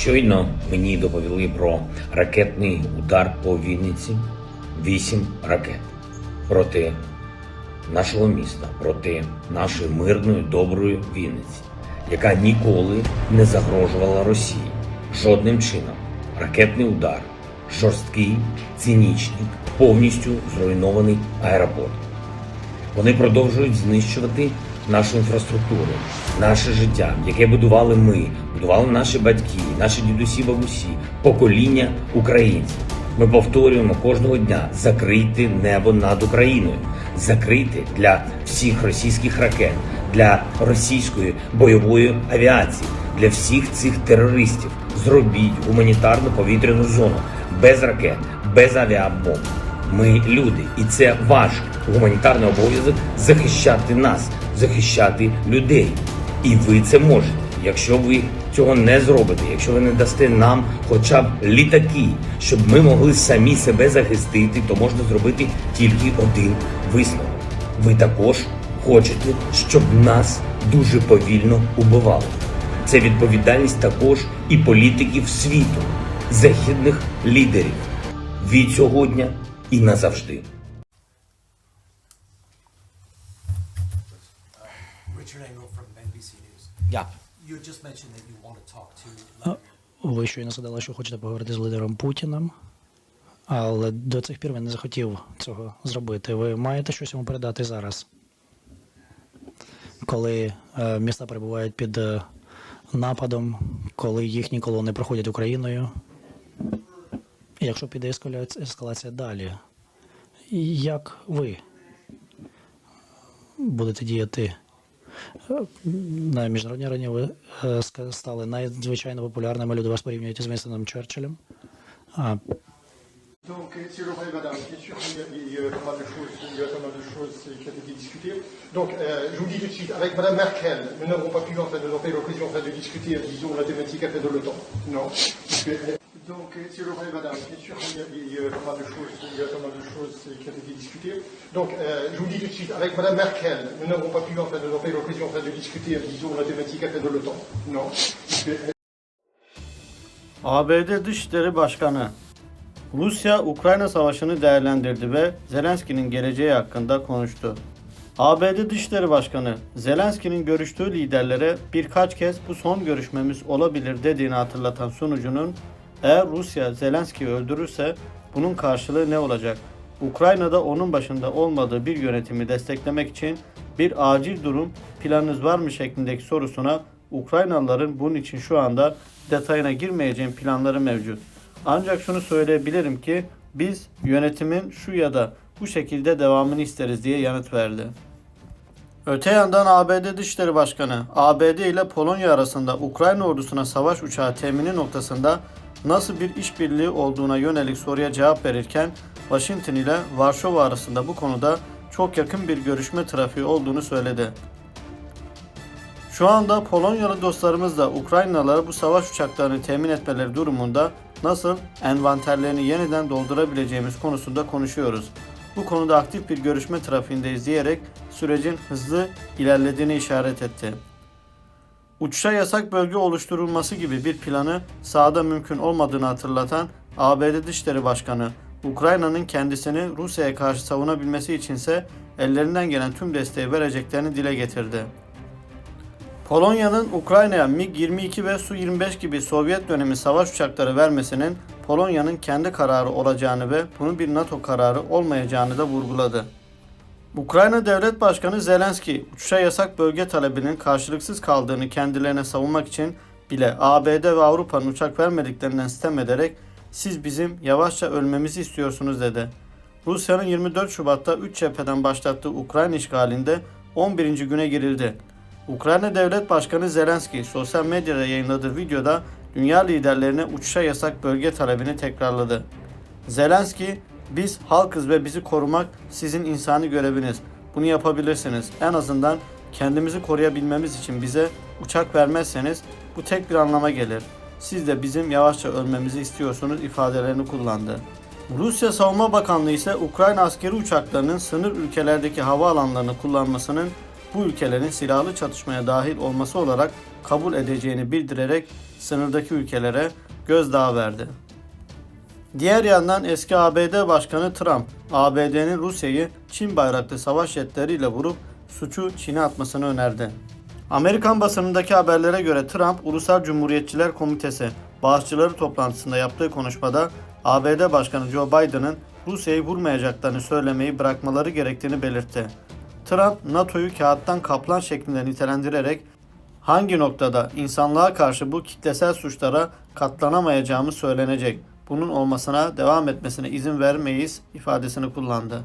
Щойно мені доповіли про ракетний удар по Вінниці. Вісім ракет проти нашого міста, проти нашої мирної, доброї Вінниці, яка ніколи не загрожувала Росії жодним чином. Ракетний удар, жорсткий, цинічний, повністю зруйнований аеропорт. Вони продовжують знищувати нашу інфраструктуру, наше життя, яке будували ми, будували наші батьки, наші дідусі, бабусі, покоління українців. Ми повторюємо кожного дня закрити небо над Україною, закрити для всіх російських ракет, для російської бойової авіації, для всіх цих терористів. Зробіть гуманітарну повітряну зону без ракет, без авіабомб. Ми люди, і це ваш гуманітарний обов'язок захищати нас, захищати людей. І ви це можете. Якщо ви цього не зробите, якщо ви не дасте нам хоча б літаки, щоб ми могли самі себе захистити, то можна зробити тільки один висновок. Ви також хочете, щоб нас дуже повільно убивали. Це відповідальність також і політиків світу, західних лідерів від сьогодні і назавжди. News. You just mentioned that you want to talk to. Ви щойно сказали, що хочете поговорити з лідером Путіним, але до цих пір він не захотів цього зробити. Ви маєте щось йому передати зараз? Коли е, міста перебувають під е, нападом, коли їхні колони проходять Україною. Якщо піде ескаляція, ескалація далі, як ви будете діяти? Е, На міжнародній арені ви е, стали надзвичайно популярними. Люди вас порівнюють з Вінстоном Черчиллем. А Donc, euh, si je madame, bien sûr, il y, a, pas mal de choses, il y a pas mal de choses qui ont été discutées. Donc, euh, je vous dis tout de suite, avec madame Merkel, nous n'avons pas pu, en fait, nous n'avons pas eu l'occasion, en fait, de discuter, disons, la thématique après de l'OTAN. Non. Parce que, euh, donc, euh, si je reprends, madame, bien sûr, il y, a, pas mal de choses, il y a pas mal de choses qui ont été discutées. Donc, euh, je vous dis tout de suite, avec madame Merkel, nous n'avons pas pu, en fait, nous n'avons pas eu l'occasion, en fait, de discuter, disons, la thématique après de l'OTAN. Non. Que, euh, ABD Dışişleri Başkanı Rusya-Ukrayna savaşını değerlendirdi ve Zelenski'nin geleceği hakkında konuştu. ABD Dışişleri Başkanı Zelenski'nin görüştüğü liderlere birkaç kez bu son görüşmemiz olabilir dediğini hatırlatan sunucunun eğer Rusya Zelenski'yi öldürürse bunun karşılığı ne olacak? Ukrayna'da onun başında olmadığı bir yönetimi desteklemek için bir acil durum planınız var mı şeklindeki sorusuna Ukraynalıların bunun için şu anda detayına girmeyeceğim planları mevcut. Ancak şunu söyleyebilirim ki biz yönetimin şu ya da bu şekilde devamını isteriz diye yanıt verdi. Öte yandan ABD Dışişleri Başkanı ABD ile Polonya arasında Ukrayna ordusuna savaş uçağı temini noktasında nasıl bir işbirliği olduğuna yönelik soruya cevap verirken Washington ile Varşova arasında bu konuda çok yakın bir görüşme trafiği olduğunu söyledi. Şu anda Polonyalı dostlarımız da Ukraynalılara bu savaş uçaklarını temin etmeleri durumunda nasıl envanterlerini yeniden doldurabileceğimiz konusunda konuşuyoruz. Bu konuda aktif bir görüşme trafiğindeyiz diyerek sürecin hızlı ilerlediğini işaret etti. Uçuşa yasak bölge oluşturulması gibi bir planı sahada mümkün olmadığını hatırlatan ABD Dışişleri Başkanı, Ukrayna'nın kendisini Rusya'ya karşı savunabilmesi içinse ellerinden gelen tüm desteği vereceklerini dile getirdi. Polonya'nın Ukrayna'ya MiG-22 ve Su-25 gibi Sovyet dönemi savaş uçakları vermesinin Polonya'nın kendi kararı olacağını ve bunun bir NATO kararı olmayacağını da vurguladı. Ukrayna Devlet Başkanı Zelenski, uçuşa yasak bölge talebinin karşılıksız kaldığını kendilerine savunmak için bile ABD ve Avrupa'nın uçak vermediklerinden sitem ederek siz bizim yavaşça ölmemizi istiyorsunuz dedi. Rusya'nın 24 Şubat'ta 3 cepheden başlattığı Ukrayna işgalinde 11. güne girildi. Ukrayna Devlet Başkanı Zelenski sosyal medyada yayınladığı videoda dünya liderlerine uçuşa yasak bölge talebini tekrarladı. Zelenski, biz halkız ve bizi korumak sizin insani göreviniz. Bunu yapabilirsiniz. En azından kendimizi koruyabilmemiz için bize uçak vermezseniz bu tek bir anlama gelir. Siz de bizim yavaşça ölmemizi istiyorsunuz ifadelerini kullandı. Rusya Savunma Bakanlığı ise Ukrayna askeri uçaklarının sınır ülkelerdeki havaalanlarını kullanmasının bu ülkelerin silahlı çatışmaya dahil olması olarak kabul edeceğini bildirerek sınırdaki ülkelere gözdağı verdi. Diğer yandan eski ABD Başkanı Trump, ABD'nin Rusya'yı Çin bayraklı savaş jetleriyle vurup suçu Çin'e atmasını önerdi. Amerikan basınındaki haberlere göre Trump, Ulusal Cumhuriyetçiler Komitesi bağışçıları toplantısında yaptığı konuşmada ABD Başkanı Joe Biden'ın Rusya'yı vurmayacaklarını söylemeyi bırakmaları gerektiğini belirtti. Trump, NATO'yu kağıttan kaplan şeklinde nitelendirerek hangi noktada insanlığa karşı bu kitlesel suçlara katlanamayacağımız söylenecek. Bunun olmasına devam etmesine izin vermeyiz ifadesini kullandı.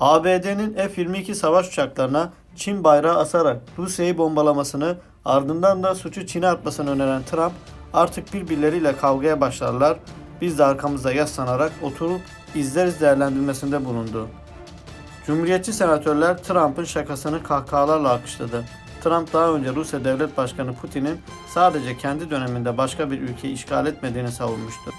ABD'nin F-22 savaş uçaklarına Çin bayrağı asarak Rusya'yı bombalamasını ardından da suçu Çin'e atmasını öneren Trump artık birbirleriyle kavgaya başlarlar biz de arkamızda yaslanarak oturup izleriz değerlendirmesinde bulundu. Cumhuriyetçi senatörler Trump'ın şakasını kahkahalarla alkışladı. Trump daha önce Rusya Devlet Başkanı Putin'in sadece kendi döneminde başka bir ülkeyi işgal etmediğini savunmuştu.